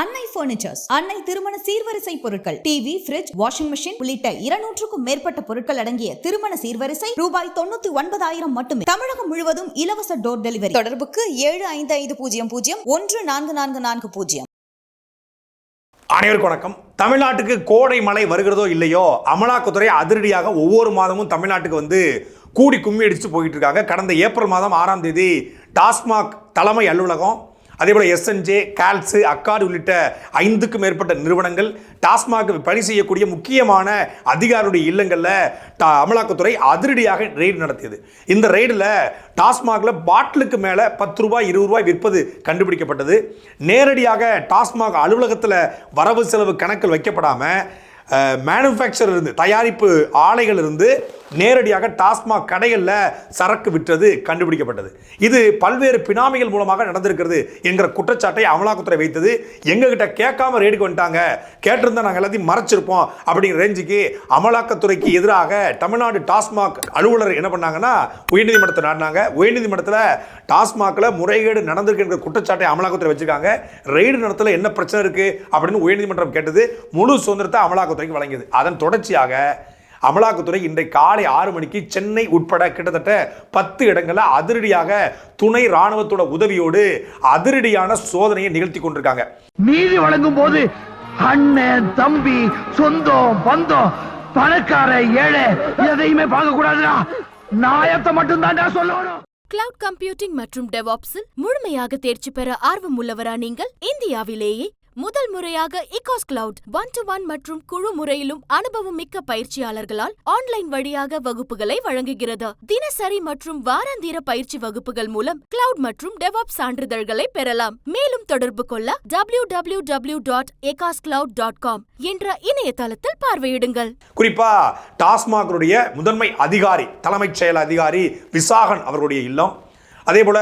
அன்னை பர்னிச்சர்ஸ் அன்னை திருமண சீர்வரிசை பொருட்கள். டிவி ஃபிரிட்ஜ் வாஷிங் மிஷின் உள்ளிட்ட இருநூற்றுக்கும் மேற்பட்ட பொருட்கள் அடங்கிய திருமண சீர்வரிசை ரூபாய் தொண்ணூத்தி ஒன்பதாயிரம் மட்டுமே. தமிழகம் முழுவதும் இலவச டோர் டெலிவரி தொடர்புக்கு ஏழு ஐந்து ஐந்து பூஜ்ஜியம் பூஜ்ஜியம் ஒன்று நான்கு நான்கு நான்கு பூஜ்ஜியம். அனைவருக்கும் வணக்கம். தமிழ்நாட்டுக்கு கோடை மழை வருகிறதோ இல்லையோ அமலாக்கத்துறை அதிரடியாக ஒவ்வொரு மாதமும் தமிழ்நாட்டுக்கு வந்து கூடி கும்மி அடிச்சு போயிட்டு இருக்காங்க. கடந்த ஏப்ரல் மாதம் ஆறாம் தேதி டாஸ்மாக் தலைமை அலுவலகம் அதே போல் எஸ்என்ஜே கால்ஸு அக்காடு உள்ளிட்ட ஐந்துக்கும் மேற்பட்ட நிறுவனங்கள் டாஸ்மாக் பணி செய்யக்கூடிய முக்கியமான அதிகாரியுடைய இல்லங்களில் டா அமலாக்கத்துறை அதிரடியாக ரெய்டு நடத்தியது. இந்த ரெய்டில் டாஸ்மாகில் பாட்டிலுக்கு மேலே பத்து ரூபாய் இருபது ரூபாய் விற்பது கண்டுபிடிக்கப்பட்டது. நேரடியாக டாஸ்மாக் அலுவலகத்தில் வரவு செலவு கணக்கில் வைக்கப்படாமல் மேனுஃபேக்சர் இருந்து தயாரிப்பு ஆலைகள் இருந்து நேரடியாக டாஸ்மாக் கடைகளில் சரக்கு விற்றது கண்டுபிடிக்கப்பட்டது. இது பல்வேறு பினாமிகள் மூலமாக நடந்திருக்கிறது என்கிற குற்றச்சாட்டை அமலாக்கத்துறை வைத்தது. எங்ககிட்ட கேட்காம ரேடுக்கு வந்துட்டாங்க. கேட்டிருந்தா நாங்கள் எல்லாத்தையும் மறைச்சிருப்போம் அப்படிங்கிற ரேஞ்சுக்கு அமலாக்கத்துறைக்கு எதிராக தமிழ்நாடு டாஸ்மாக் அலுவலர் என்ன பண்ணாங்கன்னா உயர்நீதிமன்றத்தை நாடினாங்க. உயர்நீதிமன்றத்தில் டாஸ்மாகில் முறைகேடு நடந்திருக்குங்கிற குற்றச்சாட்டை அமலாக்கத்துறை வச்சிருக்காங்க. ரெய்டு நடத்தல என்ன பிரச்சனை இருக்கு அப்படின்னு உயர்நீதிமன்றம் கேட்டது. முழு சுதந்திரத்தை அமலாக்கத்துறைக்கு வழங்கியது. அதன் தொடர்ச்சியாக அமலாக்கத்துறை இன்றைக்கு காலை ஆறு மணிக்கு சென்னை உட்பட கிட்டத்தட்ட பத்து இடங்களில் அதிரடியாக துணை ராணுவத்தோட உதவியோடு அதிரடியான சோதனையை நிகழ்த்தி கொண்டிருக்காங்க. நீதி வழங்கும் போது அண்ணன் தம்பி சொந்தம் பந்தம் பணக்கார ஏழை எதையுமே பார்க்க கூடாதுடா. நாயத்தை மட்டும் தான்டா சொல்லணும். கிளவுட் கம்ப்யூட்டிங் மற்றும் டெவாப்ஸில் முழுமையாக தேர்ச்சி பெற ஆர்வம் உள்ளவரா நீங்கள்? இந்தியாவிலேயே முதல் முறையாக இகாஸ் கிளவுட் ஒன் டு ஒன் மற்றும் குழு முறையிலும் அனுபவம் மிக்க பயிற்சியாளர்களால் ஆன்லைன் வழியாக வகுப்புகளை வழங்குகிறது. தினசரி மற்றும் வாராந்திர பயிற்சி வகுப்புகள் மூலம் கிளவுட் மற்றும் டெவாப் சான்றிதழ்களை பெறலாம். மேலும் தொடர்பு கொள்ள டபிள்யூ டபிள்யூ டபிள்யூ டாட் எகாஸ் டாட் காம் என்ற இணையதளத்தில் பார்வையிடுங்கள். குறிப்பா டாஸ்மாகனுடைய முதன்மை அதிகாரி தலைமைச் செயல் அதிகாரி விசாகன் அவர்களுடைய இல்லம். அதே போல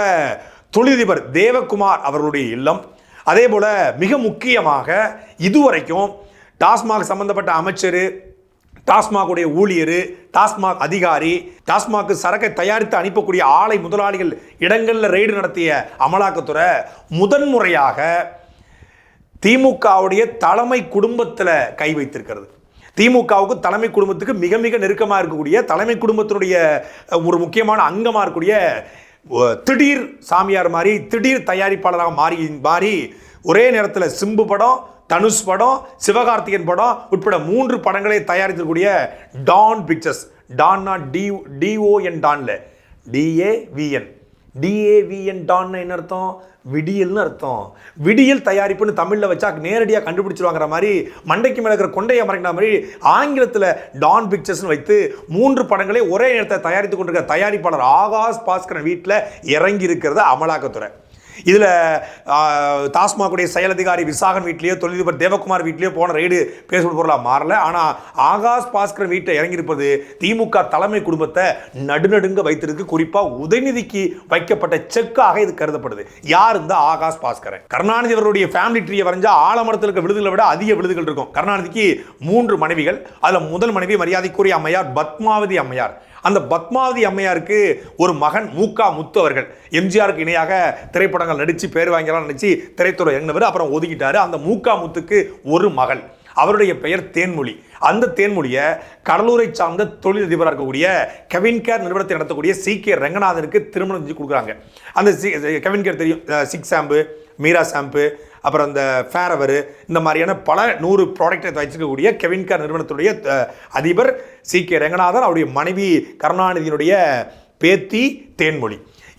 தொழிலதிபர் தேவகுமார் அவர்களுடைய இல்லம். அதே போல் மிக முக்கியமாக இதுவரைக்கும் டாஸ்மாக் சம்பந்தப்பட்ட அமைச்சர் டாஸ்மாகுடைய ஊழியர் டாஸ்மாக் அதிகாரி டாஸ்மாக்கு சரக்கை தயாரித்து அனுப்பக்கூடிய ஆலை முதலாளிகள் இடங்களில் ரெய்டு நடத்திய அமலாக்கத்துறை முதன்முறையாக திமுகவுடைய தலைமை குடும்பத்தில் கை வைத்திருக்கிறது. திமுகவுக்கு தலைமை குடும்பத்துக்கு மிக மிக நெருக்கமாக இருக்கக்கூடிய தலைமை குடும்பத்தினுடைய ஒரு முக்கியமான அங்கமாக இருக்கக்கூடிய திடீர் சாமியார் மாதிரி திடீர் தயாரிப்பாளராக மாறி மாறி ஒரே நேரத்தில் சிம்பு படம் தனுஷ் படம் சிவகார்த்திகேயன் படம் உட்பட மூன்று படங்களை தயாரித்திருக்கக்கூடிய டான் பிக்சர்ஸ். டான்னா D TON டான்ல. D A V N D A V N டான்னு என்ன அர்த்தம்? விடியல்னு அர்த்தம். விடியல் தயாரிப்புன்னு தமிழில் வச்சா நேரடியாக கண்டுபிடிச்சிருவாங்கிற மாதிரி மண்டைக்கு மேலே இருக்கிற கொண்டையை மறைக்கிற மாதிரி ஆங்கிலத்தில் டான் பிக்சர்ஸ்னு வைத்து மூன்று படங்களை ஒரே நேரத்தை தயாரித்து கொண்டிருக்கிற தயாரிப்பாளர் ஆகாஷ் பாஸ்கரன் வீட்டில் இறங்கி இருக்கிறது அமலாக்கத்துறை. இதில் டாஸ்மாகுடைய செயல் அதிகாரி விசாகன் வீட்லேயோ தொழிலதிபர் தேவகுமார் வீட்லேயோ போன ரைடு பேசுகிற பொருளாக மாறல. ஆனால் ஆகாஷ் பாஸ்கர் வீட்டை இறங்கியிருப்பது திமுக தலைமை குடும்பத்தை நடுநடுங்க வைத்திருக்கு. குறிப்பாக உதயநிதிக்கு வைக்கப்பட்ட செக்காக இது கருதப்படுது. யார் இந்த ஆகாஷ் பாஸ்கரன் கருணாநிதி அவருடைய ஃபேமிலி ட்ரீயை வரைஞ்சா ஆலமரத்தில் இருக்க விடுதலை விட அதிக விடுதல்கள் இருக்கும். கருணாநிதிக்கு மூன்று மனைவிகள் அதில் முதல் மனைவி மரியாதைக்குரிய அம்மையார் பத்மாவதி அம்மையார். அந்த பத்மாவதி அம்மையாருக்கு ஒரு மகன் மூக்கா முத்து அவர்கள். எம்ஜிஆருக்கு இணையாக திரைப்படங்கள் நடித்து பேர் வாங்கலாம் நினச்சி திரைத்துறை இறங்கினவர் அப்புறம் ஒதுக்கிட்டாரு. அந்த மூக்கா முத்துக்கு ஒரு மகள். அவருடைய பெயர் தேன்மொழி. அந்த தேன்மொழியை கடலூரை சார்ந்த தொழிலதிபராக இருக்கக்கூடிய கெவின் கேர் நிறுவனத்தை நடத்தக்கூடிய சி கே ரங்கநாதனுக்கு திருமணம் செஞ்சு கொடுக்குறாங்க. அந்த சி கெவின் கேர் தெரியும். சிக்ஸ் சாம்பு மீரா சாம்பு அப்புறம் இந்த ஃபேரவர் இந்த மாதிரியான பல நூறு ப்ராடக்டை வச்சிருக்கக்கூடிய கெவின்கார் நிறுவனத்துடைய அதிபர் சி கே ரங்கநாதன் அவருடைய மனைவி கருணாநிதியினுடைய பேத்தி தேன்மொழி.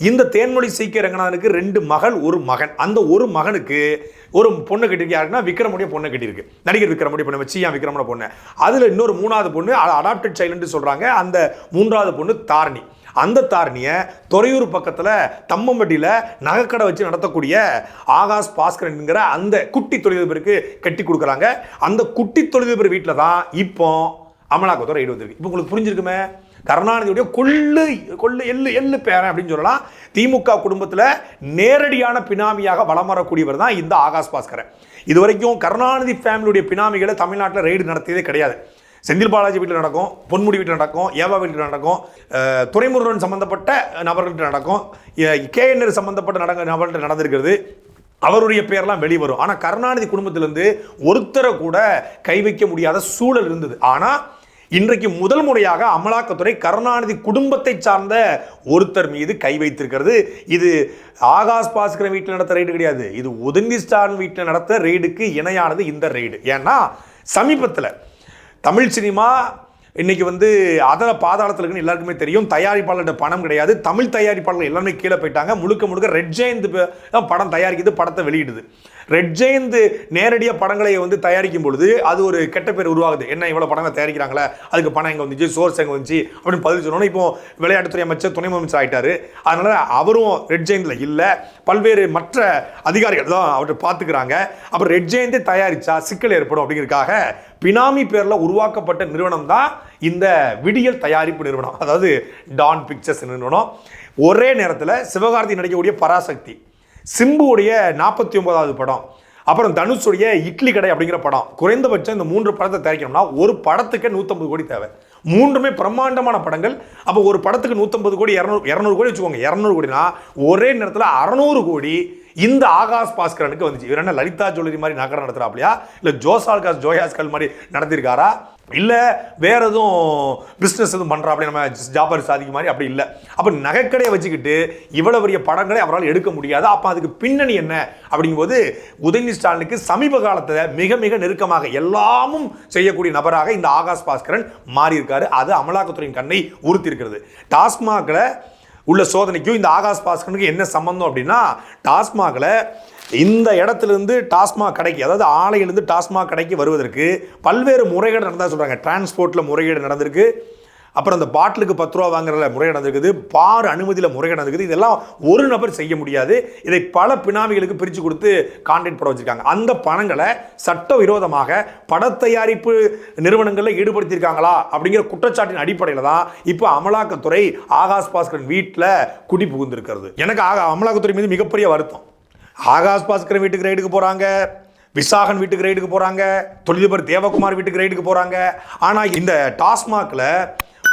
இந்த தேன்மொழி சி கே ரங்கநாதனுக்கு ரெண்டு மகள் ஒரு மகன். அந்த ஒரு மகனுக்கு ஒரு பொண்ணு கட்டிருக்கு யாருன்னா விக்ரமுடைய பொண்ணு கட்டியிருக்கு. நடிகர் விக்ரமுடைய பொண்ணு வச்சியா விக்ரமோட பொண்ணு. அதில் இன்னொரு மூணாவது பொண்ணு அடாப்டட் சைல்டுன்னு சொல்கிறாங்க அந்த மூன்றாவது பொண்ணு தாரணி. அந்த தாரணியை துறையூர் பக்கத்தில் தம்மம்பட்டியில் நகைக்கடை வச்சு நடத்தக்கூடிய ஆகாஷ் பாஸ்கர் என்கிற அந்த குட்டி தொழிலதிபருக்கு கட்டி கொடுக்குறாங்க. அந்த குட்டி தொழிலதிபர் வீட்டில் தான் இப்போ அமலாக்கத்துறை ரைடு வந்திருக்கு இப்போ உங்களுக்கு புரிஞ்சிருக்குமே? கருணாநிதியுடைய கொள்ளு கொள்ளு எள்ளு எள்ளு பேரன் அப்படின்னு சொல்லலாம். திமுக குடும்பத்தில் நேரடியான பினாமியாக வலம் வரக்கூடியவர் தான் இந்த ஆகாஷ் பாஸ்கரன். இது வரைக்கும் கருணாநிதி ஃபேமிலியுடைய பினாமிகளை தமிழ்நாட்டில் ரெய்டு நடத்தியதே கிடையாது. செந்தில் பாலாஜி வீட்டில் நடக்கும் பொன்முடி வீட்டில் நடக்கும் ஏவா வீட்டில் நடக்கும் துறைமுருகன் துரைமுருகன் சம்பந்தப்பட்ட நபர்கள்ட்ட நடக்கும் கேஎன்ஆர் சம்பந்தப்பட்ட நட நபர்கள்ட்ட நடந்திருக்கிறது. அவருடைய பெயர்லாம் வெளிவரும். ஆனால் கருணாநிதி குடும்பத்திலேருந்து ஒருத்தரை கூட கை வைக்க முடியாத சூழல் இருந்தது. ஆனால் இன்றைக்கு முதல் முறையாக அமலாக்கத்துறை கருணாநிதி குடும்பத்தை சார்ந்த ஒருத்தர் மீது கை வைத்திருக்கிறது. இது ஆகாஷ் பாஸ்கர் வீட்டில் நடத்த ரெய்டு கிடையாது. இது உதந்தி ஸ்டாலின் வீட்டில் நடத்த ரெய்டுக்கு இணையானது இந்த ரெய்டு ஏன்னா சமீபத்தில் தமிழ் சினிமா இன்றைக்கி வந்து அதர பாதாளத்தில் இருக்குன்னு எல்லாருக்குமே தெரியும். தயாரிப்பாளர்கிட்ட பணம் கிடையாது. தமிழ் தயாரிப்பாளர்கள் எல்லாமே கீழே போயிட்டாங்க. முழுக்க முழுக்க ரெட் ஜெயந்த் படம் தயாரிக்குது படத்தை வெளியிடுது. ரெட் ஜெயந்த் நேரடியாக படங்களை வந்து தயாரிக்கும் பொழுது அது ஒரு கெட்ட பேர் உருவாகுது. என்ன இவ்வளோ படங்களை தயாரிக்கிறாங்களே? அதுக்கு பணம் எங்கே வந்துச்சு? சோர்ஸ் எங்கே வந்துச்சு? அப்படின்னு பதில் சொல்லணும் இப்போ விளையாட்டுத்துறை அமைச்சர் துணை முதலமைச்சர் ஆகிட்டார் அதனால அவரும் ரெட் ஜெயந்தில் இல்லை. பல்வேறு மற்ற அதிகாரிகள் தான் அவர்கிட்ட பார்த்துக்கிறாங்க. அப்புறம் ரெட் ஜெயந்தே தயாரிச்சா சிக்கல் ஏற்படும் அப்படிங்கிறதுக்காக பினாமி பேரில் உருவாக்கப்பட்ட நிறுவனம் தான் இந்த விடியல் தயாரிப்பு நிறுவனம். அதாவது டான் பிக்சர்ஸ் நிறுவனம். ஒரே நேரத்தில் சிவகார்த்தி நடிக்கக்கூடிய பராசக்தி. சிம்புவுடைய நாற்பத்தி ஒன்பதாவது படம் அப்புறம் தனுஷுடைய இட்லி கடை அப்படிங்கிற படம் குறைந்தபட்சம் இந்த மூன்று படத்தை தயாரிக்கணும்னா ஒரு படத்துக்கு நூற்றம்பது கோடி தேவை. மூன்றுமே பிரம்மாண்டமான படங்கள். அப்போ ஒரு படத்துக்கு நூற்றம்பது கோடி இரநூறு இரநூறு கோடி வச்சுக்கோங்க. இரநூறு கோடினா ஒரே நேரத்தில் அறநூறு கோடி இந்த ஆகாஷ் பாஸ்கரனுக்கு வந்துச்சு. இவர் என்ன லலிதா ஜுவல்லரி மாதிரி நகரம் நடத்துறாப்லையா? இல்லை ஜோசால்காஸ் ஜோயாஸ்கல் மாதிரி நடத்திருக்காரா? இல்லை வேற எதுவும் பிஸ்னஸ் எதுவும் பண்ணுறாப்ல நம்ம ஜாபர் சாதிக்கு மாதிரி அப்படி இல்லை. அப்போ நகைக்கடையை வச்சுக்கிட்டு இவ்வளோ பெரிய படங்களை அவரால் எடுக்க முடியாது. அப்போ அதுக்கு பின்னணி என்ன? அப்படிங்கும்போது உதயநிதி ஸ்டாலினுக்கு சமீப காலத்தில் மிக மிக நெருக்கமாக எல்லாமும் செய்யக்கூடிய நபராக இந்த ஆகாஷ் பாஸ்கரன் மாறியிருக்காரு. அது அமலாக்கத்துறையின் கண்ணை உறுத்தியிருக்கிறது. டாஸ்மாகில் உள்ள சோதனைக்கும் இந்த ஆகாஷ் பாஸ்கனுக்கு என்ன சம்பந்தம் அப்படின்னா டாஸ்மாகில் இந்த இடத்துலேருந்து டாஸ்மாக் கடைக்கு அதாவது ஆலையிலேருந்து டாஸ்மாக் கடைக்கு வருவதற்கு பல்வேறு முறைகேடு நடந்தால் சொல்கிறாங்க டிரான்ஸ்போர்ட்டில் முறைகேடு நடந்திருக்கு. அப்புறம் அந்த பாட்டிலுக்கு பத்து ரூபா வாங்குறதுல முறை நடந்திருக்குது பார் அனுமதியில் முறை நடந்திருக்குது இதெல்லாம் ஒரு நபர் செய்ய முடியாது. இதை பல பினாமிகளுக்கு பிரித்து கொடுத்து கான்ட்ராக்ட் படம் வச்சுருக்காங்க. அந்த பணங்களை சட்டவிரோதமாக பட தயாரிப்பு நிறுவனங்களில் ஈடுபடுத்தியிருக்காங்களா அப்படிங்கிற குற்றச்சாட்டின் அடிப்படையில் தான் இப்போ அமலாக்கத்துறை ஆகாஷ் பாஸ்கரன் வீட்டில் குடி புகுந்திருக்கிறது. எனக்கு ஆகா அமலாக்கத்துறை மீது மிகப்பெரிய வருத்தம். ஆகாஷ் பாஸ்கரன் வீட்டுக்கு ரைடுக்கு போகிறாங்க விசாகன் வீட்டுக்கு ரைடுக்கு போகிறாங்க தொழிலதிபர் தேவகுமார் வீட்டுக்கு ரைடுக்கு போகிறாங்க ஆனால் இந்த டாஸ்மாகில்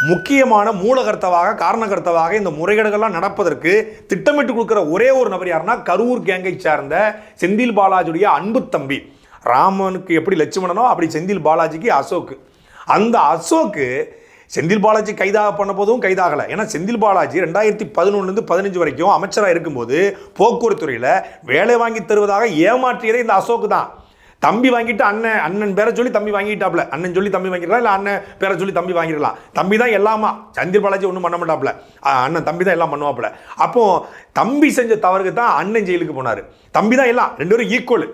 முக்கியமான மூலகர்த்தவாக காரணகர்த்தவாக இந்த முறைகேடுகள்லாம் நடப்பதற்கு திட்டமிட்டு கொடுக்குற ஒரே ஒரு நபர் யாருன்னா கரூர் கேங்கை சார்ந்த செந்தில் பாலாஜியுடைய அன்பு தம்பி. ராமனுக்கு எப்படி லட்சுமணனோ அப்படி செந்தில் பாலாஜிக்கு அசோக் அந்த அசோக்கு செந்தில் பாலாஜி கைதாக பண்ண போதும் கைதாகலை. ஏன்னா செந்தில் பாலாஜி ரெண்டாயிரத்தி பதினொன்றுலேருந்து பதினஞ்சு வரைக்கும் அமைச்சராக இருக்கும்போது போக்குவரத்து துறையில் வேலை வாங்கி தருவதாக ஏமாற்றியதே இந்த அசோக் தான் தம்பி வாங்கிட்டு அண்ணன் அண்ணன் பேரை சொல்லி தம்பி வாங்கிட்டாப்ல அண்ணன் சொல்லி தம்பி வாங்கிடலாம் இல்லை அண்ணன் பேரை சொல்லி தம்பி வாங்கிடலாம் தம்பி தான் எல்லாமா. சந்திர பாலாஜி ஒன்றும் பண்ண மாட்டாப்ல அண்ணன் தம்பி தான் எல்லாம் பண்ணுவாப்ல அப்போ தம்பி செஞ்ச தவறுக்கு தான் அண்ணன் ஜெயிலுக்கு போனார். தம்பி தான் எல்லாம். ரெண்டு பேரும் ஈக்குவல்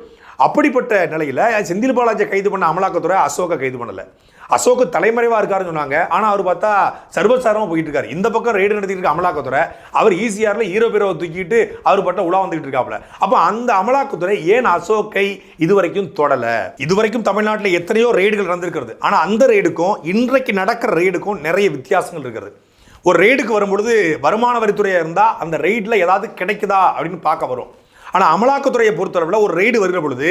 அப்படிப்பட்ட நிலையில் செந்தில் பாலாஜியை கைது பண்ண அமலாக்கத்துறை அசோகை கைது பண்ணலை. அசோக் தலைமறைவாக இருக்காருன்னு சொன்னாங்க. ஆனால் அவர் பார்த்தா சர்வசாரமாக போயிட்டு இருக்காரு. இந்த பக்கம் ரைடு நடத்திட்டு இருக்க அமலாக்கத்துறை அவர் ஈசிஆரில் ஹீரோ பேரோவை தூக்கிட்டு அவர் பட்ட உலா வந்துகிட்டு இருக்காப்ல அப்போ அந்த அமலாக்கத்துறை ஏன் அசோக்கை இதுவரைக்கும் தொடலை? இதுவரைக்கும் தமிழ்நாட்டில் எத்தனையோ ரெய்டுகள் நடந்திருக்கிறது. ஆனால் அந்த ரெய்டுக்கும் இன்றைக்கு நடக்கிற ரெய்டுக்கும் நிறைய வித்தியாசங்கள் இருக்கிறது ஒரு ரெய்டுக்கு வரும்பொழுது வருமான வரித்துறையாக இருந்தால் அந்த ரெய்டில் ஏதாவது கிடைக்குதா அப்படின்னு பார்க்க வரும். ஆனால் அமலாக்கத்துறையை பொறுத்தளவில் ஒரு ரெய்டு வருகிற பொழுது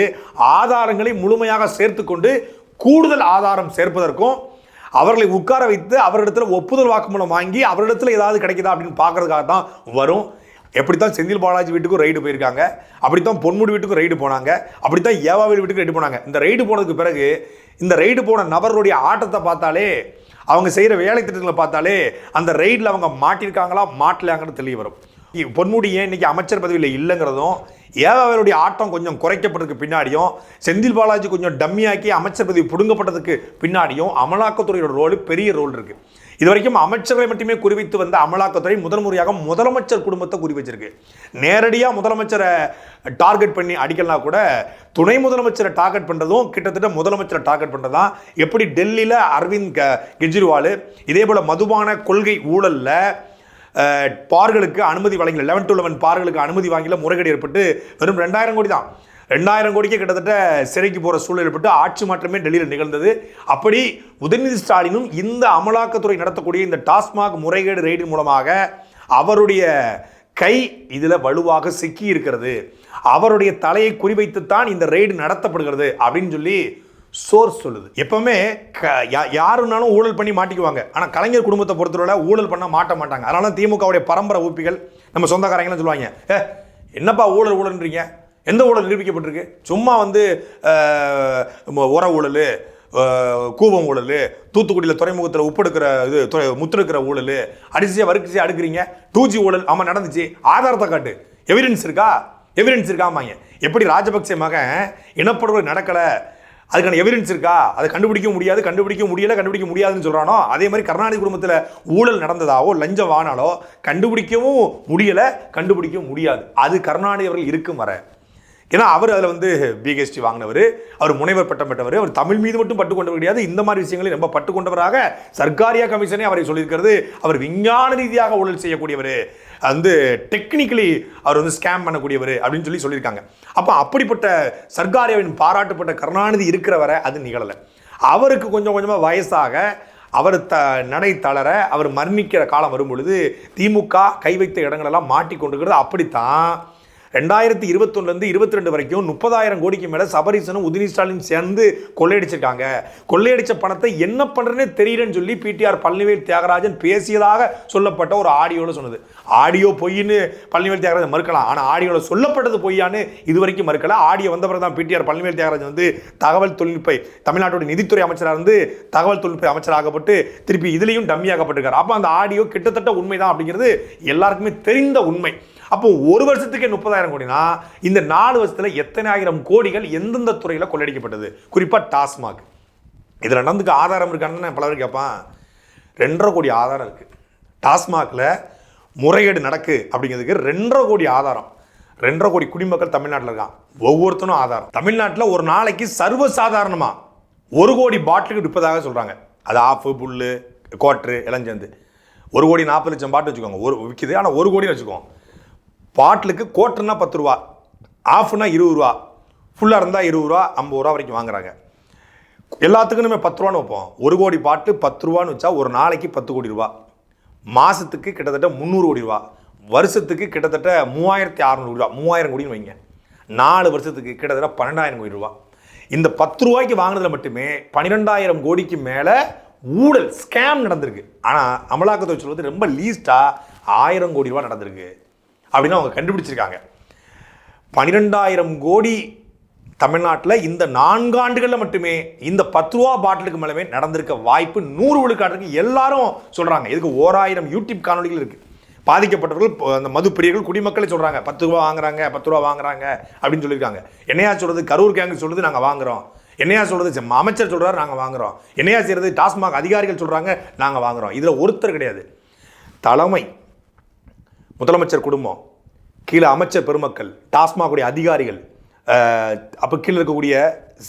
ஆதாரங்களை முழுமையாக சேர்த்துக்கொண்டு கூடுதல் ஆதாரம் சேர்ப்பதற்கும் அவர்களை உட்கார வைத்து அவரிடத்தில் ஒப்புதல் வாக்குமூலம் வாங்கி அவரிடத்தில் ஏதாவது கிடைக்குதா அப்படின்னு பார்க்கறதுக்காக தான் வரும். எப்படித்தான் செந்தில் பாலாஜி வீட்டுக்கும் ரைடு போயிருக்காங்க. அப்படித்தான் பொன்முடி வீட்டுக்கும் ரைடு போனாங்க. அப்படித்தான் ஏவாவேல் வீட்டுக்கு ரைடு போனாங்க. இந்த ரைடு போனதுக்கு பிறகு இந்த ரைடு போன நபர்களுடைய ஆட்டத்தை பார்த்தாலே அவங்க செய்கிற வேலை திட்டங்களை பார்த்தாலே அந்த ரைடில் அவங்க மாட்டியிருக்காங்களா மாட்டலாங்கன்னு தெளிவு வரும். பொன்முடி ஏன் இன்றைக்கி அமைச்சர் பதவியில் இல்லைங்கிறதும் அவருடைய ஆட்டம் கொஞ்சம் குறைக்கப்பட்டதுக்கு பின்னாடியும் செந்தில் பாலாஜி கொஞ்சம் டம்மியாக்கி அமைச்சர் பதவி பிடுங்கப்பட்டதுக்கு பின்னாடியும் அமலாக்கத்துறையோட ரோல் பெரிய ரோல் இருக்குது இது வரைக்கும் அமைச்சர்களை மட்டுமே குறிவைத்து வந்த அமலாக்கத்துறை முதல் முறையாக முதலமைச்சர் குடும்பத்தை குறி வச்சிருக்கு நேரடியாக முதலமைச்சரை டார்கெட் பண்ணி அடிக்கலாம் கூட துணை முதலமைச்சரை டார்கெட் பண்ணுறதும் கிட்டத்தட்ட முதலமைச்சரை டார்கெட் பண்ணுறதா எப்படி டெல்லியில் அரவிந்த் க கெஜ்ரிவால் இதே போல் மதுபான கொள்கை ஊழலில் பார்களுக்கு அனுமதி வழங்கல. லெவன் டு லெவன் பார்களுக்கு அனுமதி வாங்கல. முறைகேடு ஏற்பட்டு வெறும் ரெண்டாயிரம் கோடி தான். ரெண்டாயிரம் கோடிக்கே கிட்டத்தட்ட சிறைக்கு போகிற சூழல் ஏற்பட்டு ஆட்சி மாற்றமே டெல்லியில் நிகழ்ந்தது. அப்படி உதயநிதி ஸ்டாலினும் இந்த அமலாக்கத்துறை நடத்தக்கூடிய இந்த டாஸ்மாக் முறைகேடு ரெய்டின் மூலமாக அவருடைய கை இதில் வலுவாக சிக்கி இருக்கிறது அவருடைய தலையை குறிவைத்துத்தான் இந்த ரெய்டு நடத்தப்படுகிறது அப்படின்னு சொல்லி சோர்ஸ் சொல்லுது. எப்பவுமே யா- யாருனாலும் ஊழல் பண்ணி மாட்டிக்குவாங்க. ஆனால் கலைஞர் குடும்பத்தை பொறுத்தவரை ஊழல் பண்ண மாட்ட மாட்டாங்க. அதனால திமுகவுடைய பரம்பரை ஊப்பிகள் நம்ம சொந்தக்காரங்கன்னு சொல்லுவாங்க. ஏ என்னப்பா ஊழல் ஊழல்ன்றீங்க? எந்த ஊழல் நிரூபிக்கப்பட்டிருக்கு? சும்மா வந்து உர ஊழல் கூபம் கூவம் ஊழல் தூத்துக்குடியில் துறைமுகத்தில் உப்பு எடுக்கிற இது துறை- முத்தெடுக்கிற ஊழல் அடிசியாக வரிசையாக அடுக்குறீங்க. டூ ஜி ஊழல் ஆமாம் நடந்துச்சு. ஆதாரத்தை காட்டு. எவிடன்ஸ் இருக்கா? எவிடன்ஸ் இருக்காமாங்க எப்படி ராஜபக்சே மகன் இனப்படுகொலை நடக்கலை? அதுக்கான எவிடன்ஸ் இருக்கா? அதை கண்டுபிடிக்க முடியாது கண்டுபிடிக்க முடியல கண்டுபிடிக்க முடியாதுன்னு சொல்கிறானோ அதே மாதிரி கருணாநிதி குடும்பத்தில் ஊழல் நடந்ததாவோ லஞ்சம் வாங்கினாலோ கண்டுபிடிக்கவும் முடியலை கண்டுபிடிக்க முடியாது. அது கருணாநிதி அவர்கள் இருக்கும் வர. ஏன்னா அவர் அதில் வந்து பிஹெச்டி வாங்கினவர் அவர் முனைவர் பட்டம் பெற்றவர் அவர் தமிழ் மீது மட்டும் பட்டு கொண்டவர் கிடையாது. இந்த மாதிரி விஷயங்களை ரொம்ப பட்டு கொண்டவராக சர்க்காரியா கமிஷனே அவரை சொல்லியிருக்கிறது. அவர் விஞ்ஞான ரீதியாக ஊழல் செய்யக்கூடியவர். வந்து டெக்னிக்கலி அவர் வந்து ஸ்கேம் பண்ணக்கூடியவர் அப்படின்னு சொல்லி சொல்லியிருக்காங்க. அப்போ அப்படிப்பட்ட சர்க்காரியாவின் பாராட்டப்பட்ட கருணாநிதி இருக்கிற வரை அது நிகழலை. அவருக்கு கொஞ்சம் கொஞ்சமாக வயசாக அவர் த நடை தளர அவர் மரணிக்கிற காலம் வரும்பொழுது திமுக கை வைத்த இடங்களெல்லாம் மாட்டிக்கொண்டுக்கிறது அப்படித்தான் ரெண்டாயிரத்தி இருபத்தொன்னுலேருந்து இருபத்தி ரெண்டு வரைக்கும் முப்பதாயிரம் கோடிக்கு மேலே சபரீசனும் உதயநிதி ஸ்டாலின் சேர்ந்து கொள்ளையடிச்சிருக்காங்க. கொள்ளையடிச்ச பணத்தை என்ன பண்ணுறேனே தெரியலன்னு சொல்லி பிடிஆர் பழனிவேல் தியாகராஜன் பேசியதாக சொல்லப்பட்ட ஒரு ஆடியோவில் சொன்னது. ஆடியோ பொய்ன்னு பழனிவேல் தியாகராஜன் மறுக்கலாம். ஆனால் ஆடியோவில் சொல்லப்பட்டது பொய்யான்னு இது வரைக்கும் மறுக்கல. ஆடியோ வந்த பிறகு தான் பிடிஆர் பழனிவேல் தியாகராஜன் வந்து தகவல் தொழில்நுட்ப தமிழ்நாட்டோட நிதித்துறை அமைச்சராக இருந்து தகவல் தொழில்நுட்ப அமைச்சராகப்பட்டு திருப்பி இதுலேயும் டம்மியாகப்பட்டிருக்கார் அப்போ அந்த ஆடியோ கிட்டத்தட்ட உண்மைதான் அப்படிங்கிறது எல்லாருக்குமே தெரிந்த உண்மை. அப்போ ஒரு வருஷத்துக்கே முப்பதாயிரம் கோடினா இந்த நாலு வருஷத்தில் எத்தனை ஆயிரம் கோடிகள் எந்தெந்த துறையில் கொள்ளடிக்கப்பட்டது? குறிப்பாக டாஸ்மாக். இதில் நடந்துக்கு ஆதாரம் இருக்கான்னு பல பேர் கேட்பான் ரெண்டரை கோடி ஆதாரம் இருக்குது டாஸ்மாகில் முறைகேடு நடக்கு அப்படிங்கிறதுக்கு ரெண்டரை கோடி ஆதாரம். ரெண்டரை கோடி குடிமக்கள் தமிழ்நாட்டில் இருக்கான். ஒவ்வொருத்தனும் ஆதாரம். தமிழ்நாட்டில் ஒரு நாளைக்கு சர்வசாதாரணமாக ஒரு கோடி பாட்டிலுக்கு விற்பதாக சொல்கிறாங்க அது ஆஃபு புல்லு குவாட்ரு எல்லாம் சேர்ந்து ஒரு கோடி நாற்பது லட்சம் பாட்டு வச்சுக்கோங்க. ஒரு விற்கிது ஆனால் ஒரு கோடி வச்சுக்கோங்க. பாட்டிலுக்கு கோட்டர்னா பத்து ரூபா ஆஃப்னா இருபது ரூபா ஃபுல்லாக இருந்தால் இருபது ரூபா ஐம்பது ரூபா வரைக்கும் வாங்குறாங்க. எல்லாத்துக்கும் நம்ம பத்து ரூபான்னு வைப்போம். ஒரு கோடி பாட்டு பத்து ரூபான்னு வச்சா ஒரு நாளைக்கு பத்து கோடி ரூபா. மாதத்துக்கு கிட்டத்தட்ட முந்நூறு கோடி ரூபா. வருஷத்துக்கு கிட்டத்தட்ட மூவாயிரத்தி அறநூறு ரூபா மூவாயிரம் கோடின்னு வைங்க. நாலு வருஷத்துக்கு கிட்டத்தட்ட பன்னெண்டாயிரம் கோடி ரூபா. இந்த பத்து ரூபாய்க்கு வாங்கினதுல மட்டுமே பன்னிரெண்டாயிரம் கோடிக்கு மேலே ஊழல் ஸ்கேம் நடந்திருக்கு. ஆனால் அமலாக்கத்துறை சொல்வது ரொம்ப லீஸ்ட்டாக ஆயிரம் கோடி ரூபா நடந்திருக்கு. அப்படின்னு அவங்க கண்டுபிடிச்சிருக்காங்க. பன்னிரெண்டாயிரம் கோடி தமிழ்நாட்டில் இந்த நான்காண்டுகளில் மட்டுமே இந்த பத்து ரூபா பாட்டிலுக்கு மேலவே நடந்திருக்க வாய்ப்பு நூறு விழுக்காட்டுக்கு எல்லாரும் சொல்கிறாங்க இதுக்கு ஓராயிரம் யூடியூப் காணொலிகள் இருக்குது பாதிக்கப்பட்டவர்கள் அந்த மது பிரியர்கள் குடிமக்களே சொல்கிறாங்க பத்து ரூபா வாங்குறாங்க பத்து ரூபா வாங்குறாங்க அப்படின்னு சொல்லியிருக்காங்க. என்னையா சொல்கிறது கரூர் கேங்கு சொல்கிறது நாங்கள் வாங்குகிறோம் என்னையா சொல்கிறது அமைச்சர் சொல்கிறாரு நாங்கள் வாங்குறோம். என்னையா செய்கிறது டாஸ்மாக் அதிகாரிகள் சொல்கிறாங்க நாங்கள் வாங்குகிறோம் இதில் ஒருத்தர் கிடையாது. தலைமை முதலமைச்சர் குடும்பம் கீழே அமைச்சர் பெருமக்கள் டாஸ்மாகுடைய அதிகாரிகள் அப்போ கீழே இருக்கக்கூடிய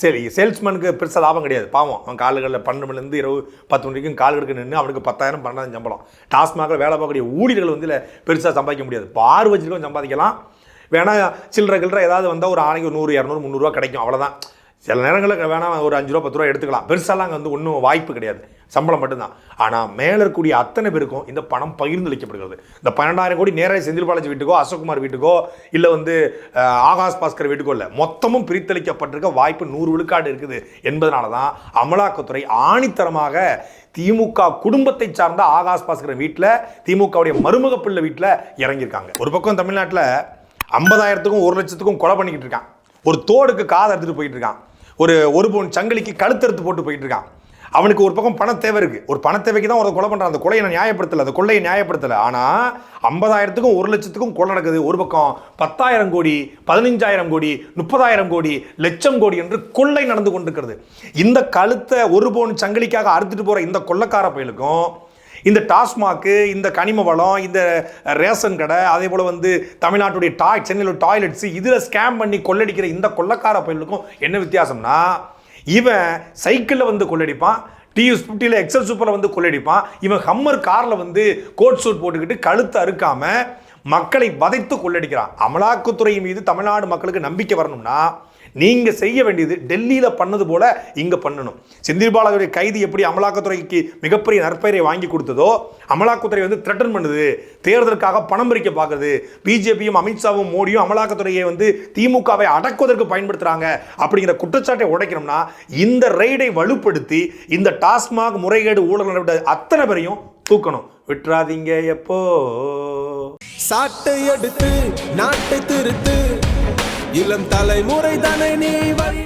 சேல் சேல்ஸ்மேனுக்கு பெருசாக லாபம் கிடையாது. பாவம் அவன் கால்களில் பன்னெண்டு மணிலேருந்து இரவு பத்து மணி வரைக்கும் கால் எடுக்க நின்று அவனுக்கு பத்தாயிரம் பன்னெண்டாயிரம் சம்பளம். டாஸ்மாகில் வேலை பார்க்கக்கூடிய ஊழியர்கள் வந்து இல்லை பெருசாக சம்பாதிக்க முடியாது. பார் வச்சுருக்கோம் சம்பாதிக்கலாம். வேணால் சில்லற கில்லற ஏதாவது வந்தால் ஒரு ஆணைக்கு நூறு இரநூறு முந்நூறுரூவா கிடைக்கும். அவ்வளோதான் சில நேரங்களில் வேணால் ஒரு அஞ்சு ரூபா பத்து ரூபா எடுத்துக்கலாம். பெருசாலாம் அங்கே வந்து ஒன்றும் வாய்ப்பு கிடையாது. சம்பளம் மட்டும்தான். ஆனால் மேலே இருக்கக்கூடிய அத்தனை பேருக்கும் இந்த பணம் பகிர்ந்தளிக்கப்படுகிறது. இந்த பன்னெண்டாயிரம் கோடி நேராக செந்தில் பாலாஜி வீட்டுக்கோ அசோக்குமார் வீட்டுக்கோ இல்லை வந்து ஆகாஷ் பாஸ்கர் வீட்டுக்கோ இல்லை மொத்தமும் பிரித்தளிக்கப்பட்டிருக்க வாய்ப்பு நூறு விழுக்காடு இருக்குது என்பதனால தான் அமலாக்கத்துறை ஆணித்தரமாக திமுக குடும்பத்தை சார்ந்த ஆகாஷ் பாஸ்கர் வீட்டில் திமுகவுடைய மருமக பிள்ளை வீட்டில் இறங்கியிருக்காங்க. ஒரு பக்கம் தமிழ்நாட்டில் ஐம்பதாயிரத்துக்கும் ஒரு லட்சத்துக்கும் கொலை பண்ணிக்கிட்டு இருக்கான். ஒரு தோடுக்கு காதை எடுத்துகிட்டு போயிட்டு இருக்கான். ஒரு ஒரு பவுன் சங்கிலிக்கு கழுத்தறுத்து போட்டு போயிட்டு இருக்கான் அவனுக்கு ஒரு பக்கம் பண தேவை இருக்கு. ஒரு பண தேவைக்கு தான் ஒரு கொலை பண்றான். அந்த கொலையை நான் நியாயப்படுத்தலை. அந்த கொள்ளையை நியாயப்படுத்தலை. ஆனா ஐம்பதாயிரத்துக்கும் ஒரு லட்சத்துக்கும் கொலை நடக்குது. ஒரு பக்கம் பத்தாயிரம் கோடி பதினஞ்சாயிரம் கோடி முப்பதாயிரம் கோடி லட்சம் கோடி என்று கொள்ளை நடந்து கொண்டிருக்கிறது. இந்த கழுத்தை ஒரு பவுன் சங்கிலிக்காக அறுத்துட்டு போற இந்த கொள்ளக்கார பயலுக்கும் இந்த டாஸ்மாக்கு இந்த கனிம வளம் இந்த ரேஷன் கடை அதே போல் வந்து தமிழ்நாட்டுடைய டாய் சென்னையில் டாய்லெட்ஸ் இதில் ஸ்கேம் பண்ணி கொள்ளடிக்கிற இந்த கொள்ளக்கார பயிலுக்கும் என்ன வித்தியாசம்னா இவன் சைக்கிளில் வந்து கொள்ளடிப்பான் டிஎஸ் ஃபிஃப்டியில் எக்ஸல் சூப்பரில் வந்து கொள்ளடிப்பான் இவன் ஹம்மர் காரில் வந்து கோட் சூட் போட்டுக்கிட்டு கழுத்தை அறுக்காமல் மக்களை வதைத்து கொள்ளடிக்கிறான். அமலாக்கத்துறை மீது தமிழ்நாடு மக்களுக்கு நம்பிக்கை வரணும்னா நீங்கள் செய்ய வேண்டியது டெல்லியில் பண்ணது போல இங்கே பண்ணணும். செந்தில் பாலாஜியுடைய கைது எப்படி அமலாக்கத்துறைக்கு மிகப்பெரிய நற்பெயரை வாங்கி கொடுத்ததோ அமலாக்கத்துறை வந்து த்ரெட்டன் பண்ணுது தேர்தலுக்காக பணம் பிரிக்க பார்க்குது பிஜேபியும் அமித்ஷாவும் மோடியும் அமலாக்கத்துறையை வந்து திமுகவை அடக்குவதற்கு பயன்படுத்துகிறாங்க அப்படிங்கிற குற்றச்சாட்டை உடைக்கணும்னா இந்த ரெய்டை வலுப்படுத்தி இந்த டாஸ்மாக் முறைகேடு ஊழல் நடவடிக்கை அத்தனை பேரையும் தூக்கணும். விட்டுறாதீங்க எப்போ? சாட்டை எடுத்து நாட்டை திருத்து இளம் தலைமுறை தானே நீ வழி